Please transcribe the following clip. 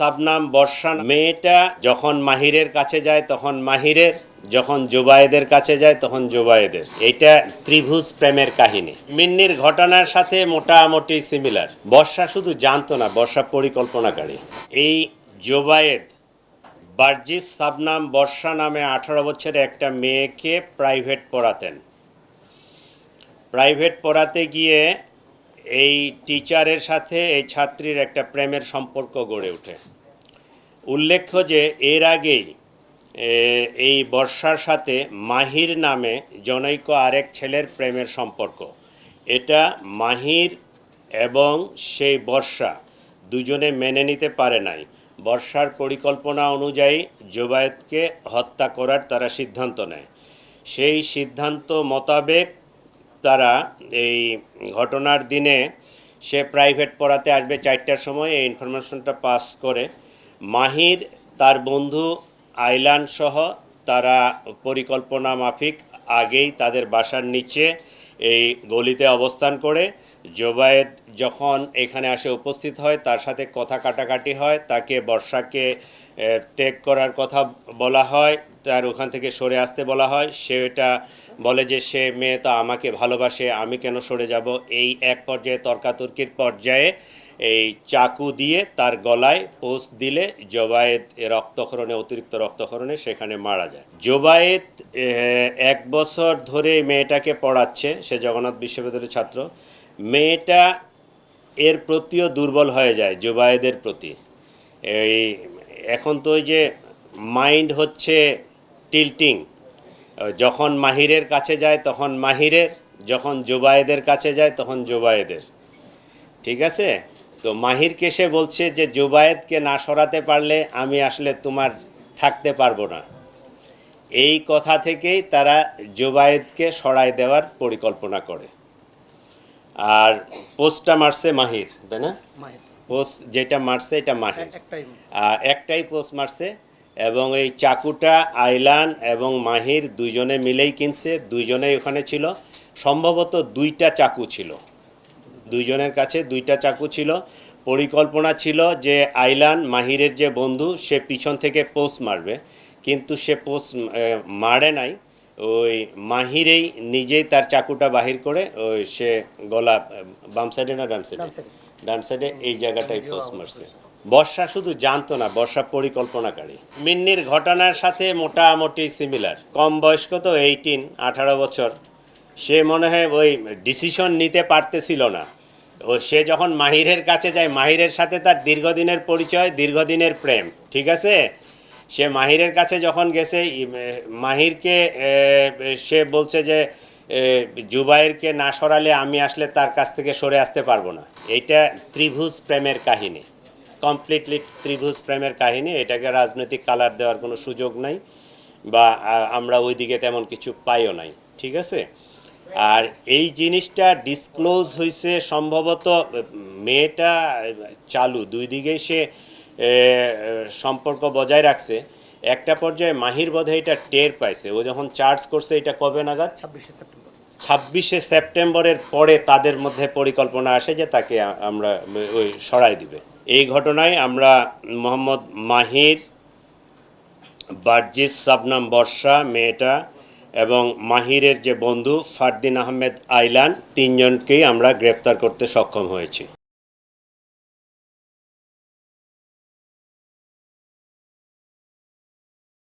সাবনাম বর্ষা মেয়েটা যখন মাহিরের কাছে যায়, তখন মাহিরের, যখন জোবায়েদের কাছে যায়, তখন জোবায়েদের। এটা ত্রিভুজ প্রেমের কাহিনী। মিন্নির ঘটনার সাথে মোটামুটি সিমিলার বর্ষা শুধু জানতো না, বর্ষা পরিকল্পনাকারী। এই জোবায়েদ বার্জিস সাবনাম বর্ষা নামে আঠারো বছরের একটা মেয়েকে প্রাইভেট পড়াতেন। প্রাইভেট পড়াতে গিয়ে এই টিচারের সাথে এই ছাত্রীর একটা প্রেমের সম্পর্ক গড়ে ওঠে। উল্লেখ্য যে এর আগেই এই বর্ষার সাথে মাহির নামে জনৈক আরেক ছেলের প্রেমের সম্পর্ক। এটা মাহির এবং সেই বর্ষা দুজনে মেনে নিতে পারে নাই। বর্ষার পরিকল্পনা অনুযায়ী জোবায়েতকে হত্যা করার তারা সিদ্ধান্ত নেয়। সেই সিদ্ধান্ত মোতাবেক তারা এই ঘটনার দিনে সে প্রাইভেট পড়াতে আসবে চারটার সময়, এই ইনফরমেশনটা পাস করে। মাহির, তার বন্ধু আইলান সহ তারা পরিকল্পনা মাফিক আগেই তাদের বাসার নিচে এই গলিতে অবস্থান করে। জোবায়েদ যখন এখানে আসে উপস্থিত হয়, তার সাথে কথা কাটাকাটি হয়, তাকে বর্ষাকে ত্যাগ করার কথা বলা হয়, তার ওখান থেকে সরে আসতে বলা হয়। সে এটা বলে যে, সে মেয়ে তো আমাকে ভালোবাসে, আমি কেন সরে যাব? এই এক পর্যায়ে, তর্কাতর্কির পর্যায়ে এই চাকু দিয়ে তার গলায় পোস্ট দিলে জোবায়েত রক্তক্ষরণে, অতিরিক্ত রক্তক্ষরণে সেখানে মারা যায়। জোবায়েত এক বছর ধরে মেয়েটাকে পড়াচ্ছে, সে জগন্নাথ বিশ্ববিদ্যালয়ের ছাত্র। মেয়েটা এর প্রতিও দুর্বল হয়ে যায়, জোবায়েদের প্রতি। এই এখন তো ওই যে মাইন্ড হচ্ছে টিল্টিং যখন মাহিরের কাছে যায়, তখন মাহিরের, যখন জোবায়েদের কাছে যায়, তখন জোবায়েদের। ঠিক আছে? তো মাহিরকে সে বলছে যে, জোবায়েদকে না সরাতে পারলে আমি আসলে তোমার থাকতে পারব না। এই কথা থেকেই তারা জোবায়েদকে সরাই দেওয়ার পরিকল্পনা করে। আর পোস্টটা মারছে মাহির, তাই না? পোস্ট যেটা মারছে এটা মাহির একটাই আর একটাই পোস্ট মারছে এবং এই চাকুটা আইলান এবং মাহির দুইজনে মিলেই কিনছে দুইজনেই ওখানে ছিল। সম্ভবত দুইটা চাকু ছিল। দুইজনের কাছে দুইটা চাকু ছিল। পরিকল্পনা ছিল যে আইলান মাহিরের যে বন্ধু সে পিছন থেকে পোস্ট মারবে। কিন্তু সে পোস্ট মারে নাই। ওই মাহিরেই নিজেই তার চাকুটা বাহির করে ওই সে গলা বাম সাইডে না ডান সাইডে ডান সাইডে এই জায়গাটাই পোস্ট মারছে। বর্ষা শুধু জানতো না বর্ষা পরিকল্পনাকারী। মিন্নির ঘটনার সাথে মোটামুটি সিমিলার কম বয়স্ক তো এইটিন আঠারো বছর। সে মনে হয় ওই ডিসিশন নিতে পারতেছিল না। ও সে যখন মাহিরের কাছে যায় মাহিরের সাথে তার দীর্ঘদিনের পরিচয় দীর্ঘদিনের প্রেম। ঠিক আছে? সে মাহিরের কাছে যখন গেছে মাহিরকে সে বলছে যে জুবাইরকে না সরালে আমি আসলে তার কাছ থেকে সরে আসতে পারব না। এইটা ত্রিভুজ প্রেমের কাহিনী। কমপ্লিটলি ত্রিভুজ প্রেমের কাহিনী। এটাকে রাজনৈতিক কালার দেওয়ার কোনো সুযোগ নাই বা আমরা ওইদিকে তেমন কিছু পাইও নাই। ঠিক আছে? আর এই জিনিসটা ডিসক্লোজ হয়েছে সম্ভবত মেয়েটা চালু। দুই দিকেই সে সম্পর্ক বজায় রাখছে একটা পর্যায়ে মাহির বোধহয় এটা টের পাইছে। ও যখন চার্জ করছে এটা কবে নাগাদ? ছাব্বিশে সেপ্টেম্বর। ছাব্বিশে সেপ্টেম্বরের পরে তাদের মধ্যে পরিকল্পনা আসে যে তাকে আমরা ওই সরাই দিবে। এই ঘটনায় আমরা মোহাম্মদ মাহির বার্জিস সাবনাম বর্ষা মেয়েটা এবং মাহিরের যে বন্ধু ফারদিন আহমেদ আইলান তিনজনকেই আমরা গ্রেপ্তার করতে সক্ষম হয়েছি।